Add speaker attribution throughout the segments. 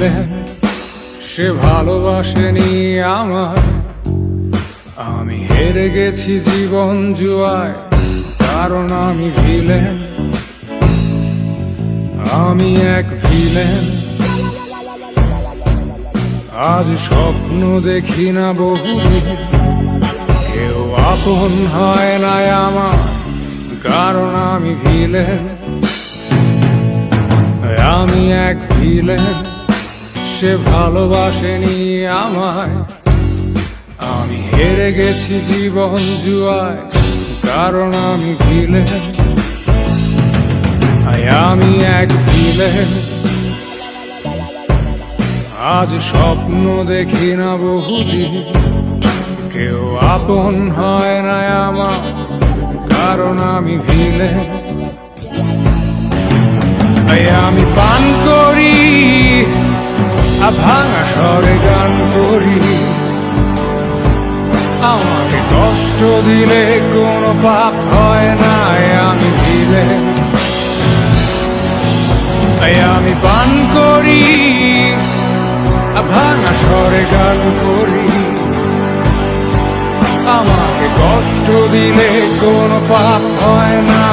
Speaker 1: Villain সে ভালোবাসেনি আমার। আমি হেরে গেছি জীবন জুয়ায়, কারণ আমি ভিলেন। আমি এক ভিলেন। আজ স্বপ্ন দেখি না বহুদিন কেউ আপন হয় না আমার, কারণ আমি ভিলেন। আমি এক ভিলেন। সে ভালোবাসেনি আমায়। আমি হেরে গেছি জীবন জুয়ায়, কারণ আমি ভিলেন আমি এক ভিলেন আজ স্বপ্ন দেখি না বহুদিন। কেউ আপন হয় না আমার, কারণ আমি ভিলেন ভাঙা স্বরে গান করি। আমাকে কষ্ট দিলে কোনো পাপ হয় না আমি দিলে। আমি পান করি ভাঙা স্বরে গান করি। আমাকে কষ্ট দিলে কোনো পাপ হয় না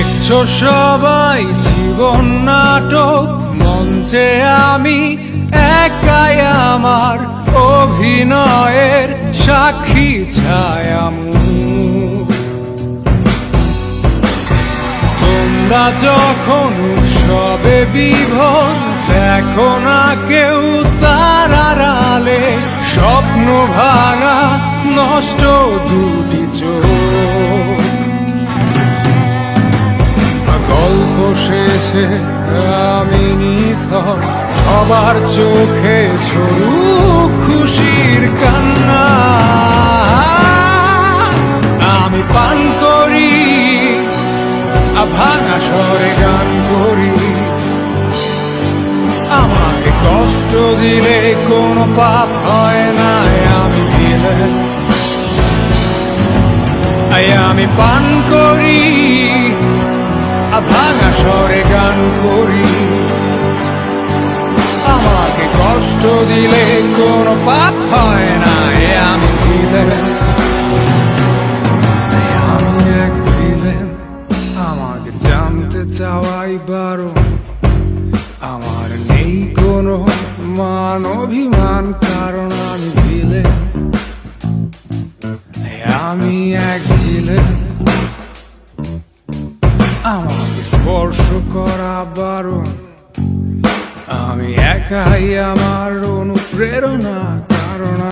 Speaker 1: দেখছ সবাই জীবন নাটক, মঞ্চে আমি একাই আমার অভিনয়ের সাক্ষী ছায়ামু তোমরা যখন সবে বিভোর, দেখো না কেউ তার আড়ালে, স্বপ্ন ভাঙা নষ্ট দুটি চোখ গল্প শেষে আমি সবার চোখে ঝরু খুশির কান্না। আমি পান করি, ভাঙা স্বরে গান করি। আমাকে কষ্ট দিলে কোনো পাপ হয় না, আমি দিলে। আমি পান করি ভাঙা স্বরে গান করি। আমাকে কষ্ট দিলে কোনো পাপ হয় না, এ আমি দিলে আমি এক দিলেন আমাকে জানতে চাওয়াই বারো আমার নেই কোনো মান অভিমান, কারণ আমি দিলে আমি এক দিলে আমাকে স্পর্শ করা বারণ। আমি একাই আমার অনুপ্রেরণা